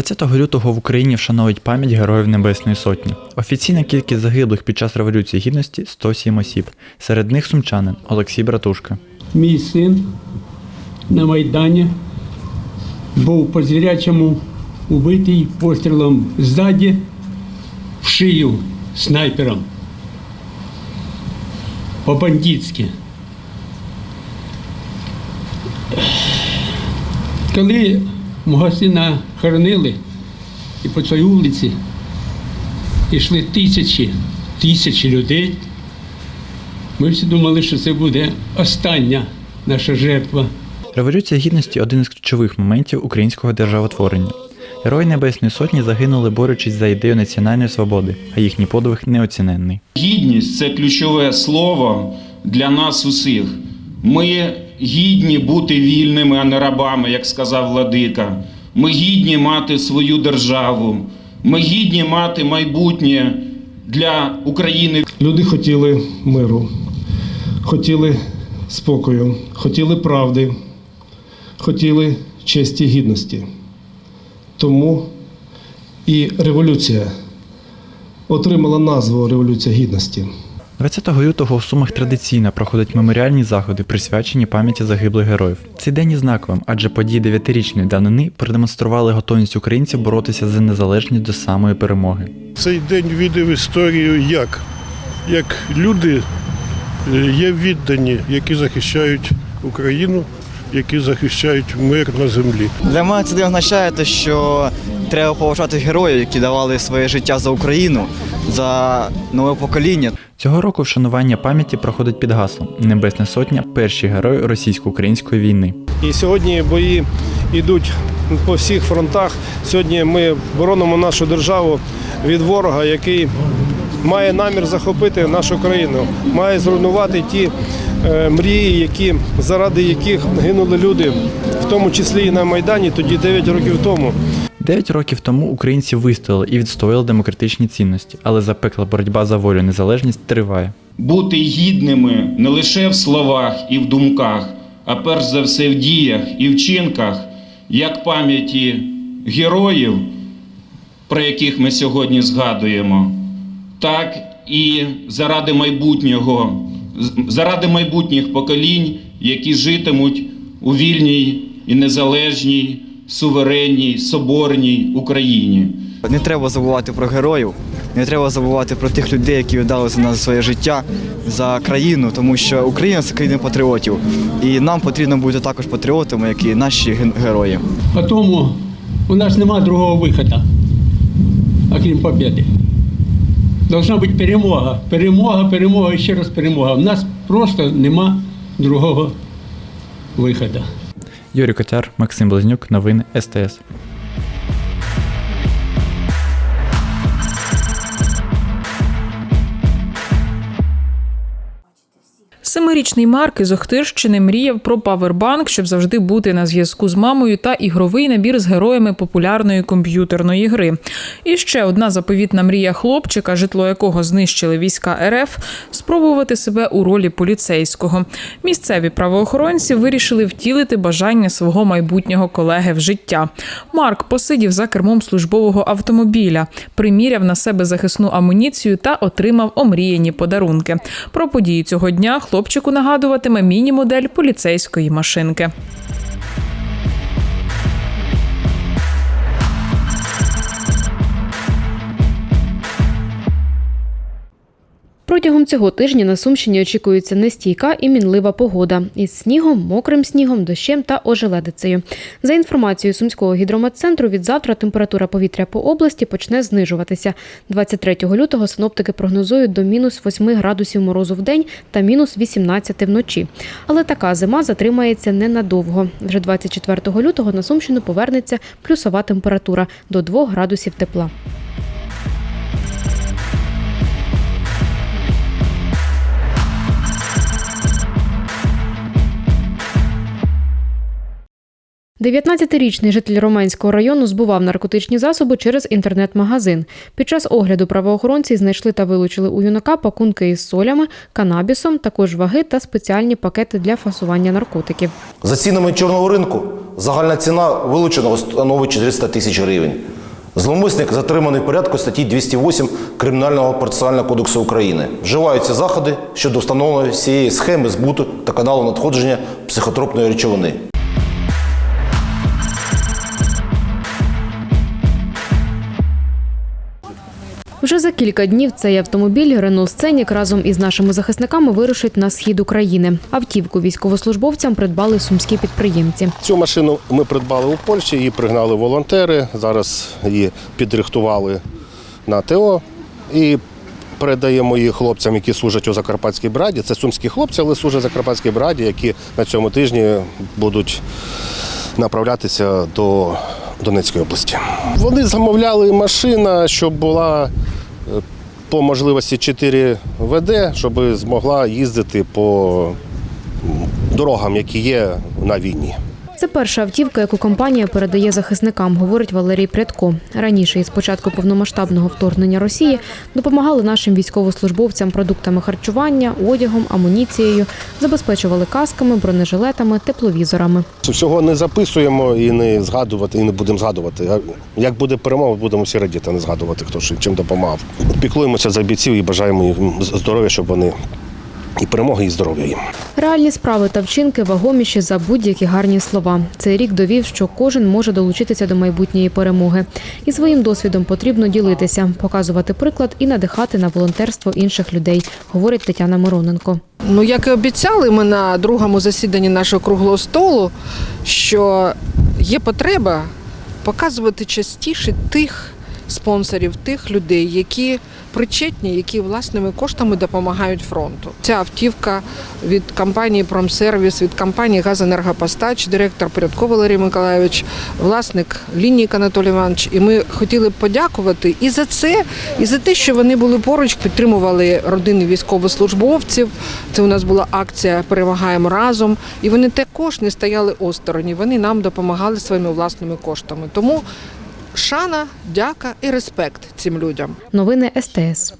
– 20 лютого в Україні вшановують пам'ять Героїв Небесної Сотні. Офіційна кількість загиблих під час Революції Гідності 107 осіб. Серед них сумчанин Олексій Братушка. Мій син на Майдані був по звірячому убитий пострілом ззаді в шию снайпером. По-бандитськи. Коли мого сина хоронили і по цій вулиці йшли тисячі, тисячі людей, ми всі думали, що це буде остання наша жертва. Революція Гідності один із ключових моментів українського державотворення. Герої Небесної Сотні загинули, борючись за ідею національної свободи, а їхній подвиг неоціненний. Гідність це ключове слово для нас усіх. Ми гідні бути вільними, а не рабами, як сказав владика. Ми гідні мати свою державу. Ми гідні мати майбутнє для України. Люди хотіли миру, хотіли спокою, хотіли правди, хотіли честі гідності. Тому і революція отримала назву Революція Гідності. 20 лютого у Сумах традиційно проходять меморіальні заходи, присвячені пам'яті загиблих героїв. Цей день є знаковим, адже події дев'ятирічної давнини продемонстрували готовність українців боротися за незалежність до самої перемоги. Цей день війде в історію як? Як люди е, є віддані, які захищають Україну, які захищають мир на землі. Для мене це означає те, що треба поважати героїв, які давали своє життя за Україну, за нове покоління. Цього року вшанування пам'яті проходить під гаслом Небесна Сотня перші герої російсько-української війни. І сьогодні бої йдуть по всіх фронтах. Сьогодні ми боронимо нашу державу від ворога, який має намір захопити нашу країну, має зруйнувати ті е, мрії, які заради яких гинули люди, в тому числі і на Майдані, тоді 9 років тому. Дев'ять років тому українці вистояли і відстояли демократичні цінності, але запекла боротьба за волю і незалежність триває. Бути гідними не лише в словах і в думках, а перш за все в діях і вчинках, як пам'яті героїв, про яких ми сьогодні згадуємо, так і заради майбутнього, заради майбутніх поколінь, які житимуть у вільній і незалежній, суверенній, соборній Україні. Не треба забувати про героїв, не треба забувати про тих людей, які віддали за нас своє життя за країну, тому що Україна це країна патріотів. І нам потрібно бути також патріотами, як і наші герої. А тому у нас нема другого виходу, окрім побіди. Должна бути перемога. Перемога, перемога і ще раз перемога. У нас просто нема другого виходу. Юрій Котяр, Максим Близнюк, новини СТС. Семирічний Марк із Охтирщини мріяв про павербанк, щоб завжди бути на зв'язку з мамою та ігровий набір з героями популярної комп'ютерної гри. І ще одна заповітна мрія хлопчика, житло якого знищили війська РФ, спробувати себе у ролі поліцейського. Місцеві правоохоронці вирішили втілити бажання свого майбутнього колеги в життя. Марк посидів за кермом службового автомобіля, приміряв на себе захисну амуніцію та отримав омріяні подарунки. Про події цього дня хлопчику нагадуватиме міні-модель поліцейської машинки. Протягом цього тижня на Сумщині очікується нестійка і мінлива погода із снігом, мокрим снігом, дощем та ожеледицею. За інформацією Сумського гідрометцентру, від завтра температура повітря по області почне знижуватися. 23 лютого синоптики прогнозують до мінус 8 градусів морозу в день та мінус 18 вночі. Але така зима затримається ненадовго. Вже 24 лютого на Сумщину повернеться плюсова температура до 2 градусів тепла. 19-річний житель Романського району збував наркотичні засоби через інтернет-магазин. Під час огляду правоохоронці знайшли та вилучили у юнака пакунки із солями, канабісом, також ваги та спеціальні пакети для фасування наркотиків. За цінами чорного ринку загальна ціна вилученого становить 400 тисяч гривень. Зловмисник затриманий в порядку статті 208 Кримінального процесуального кодексу України. Вживаються заходи щодо встановлення всієї схеми збуту та каналу надходження психотропної речовини. Вже за кілька днів цей автомобіль Рено Сценік разом із нашими захисниками вирушить на схід України. Автівку військовослужбовцям придбали сумські підприємці. Цю машину ми придбали у Польщі, її пригнали волонтери. Зараз її підрихтували на ТО і передаємо її хлопцям, які служать у Закарпатській браді. Це сумські хлопці, але служать Закарпатській браді, які на цьому тижні будуть направлятися до Донецької області. Вони замовляли машину, щоб була по можливості 4 ВД, щоб змогла їздити по дорогам, які є на війні. Це перша автівка, яку компанія передає захисникам, говорить Валерій Прядко. Раніше, із початку повномасштабного вторгнення Росії, допомагали нашим військовослужбовцям продуктами харчування, одягом, амуніцією, забезпечували касками, бронежилетами, тепловізорами. Всього не записуємо і не згадувати, і не будемо згадувати. Як буде перемога, будемо всі радіти, не згадувати, хто чим допомагав. Піклуємося за бійців і бажаємо їм здоров'я, щоб вони і перемоги, і здоров'я їм. Реальні справи та вчинки вагоміші за будь-які гарні слова. Цей рік довів, що кожен може долучитися до майбутньої перемоги. І своїм досвідом потрібно ділитися, показувати приклад і надихати на волонтерство інших людей, говорить Тетяна Мироненко. Ну, як і обіцяли ми на другому засіданні нашого круглого столу, що є потреба показувати частіше тих спонсорів, тих людей, які причетні, які власними коштами допомагають фронту. Ця автівка від компанії Промсервіс, від компанії Газенергопостач, директор Порядко Валерій Миколайович, власник лінійка Анатолій Іванович. І ми хотіли б подякувати і за це, і за те, що вони були поруч, підтримували родини військовослужбовців. Це у нас була акція Перемагаємо разом. І вони також не стояли осторонь. Вони нам допомагали своїми власними коштами. Тому шана, дяка і респект цим людям. Новини СТС.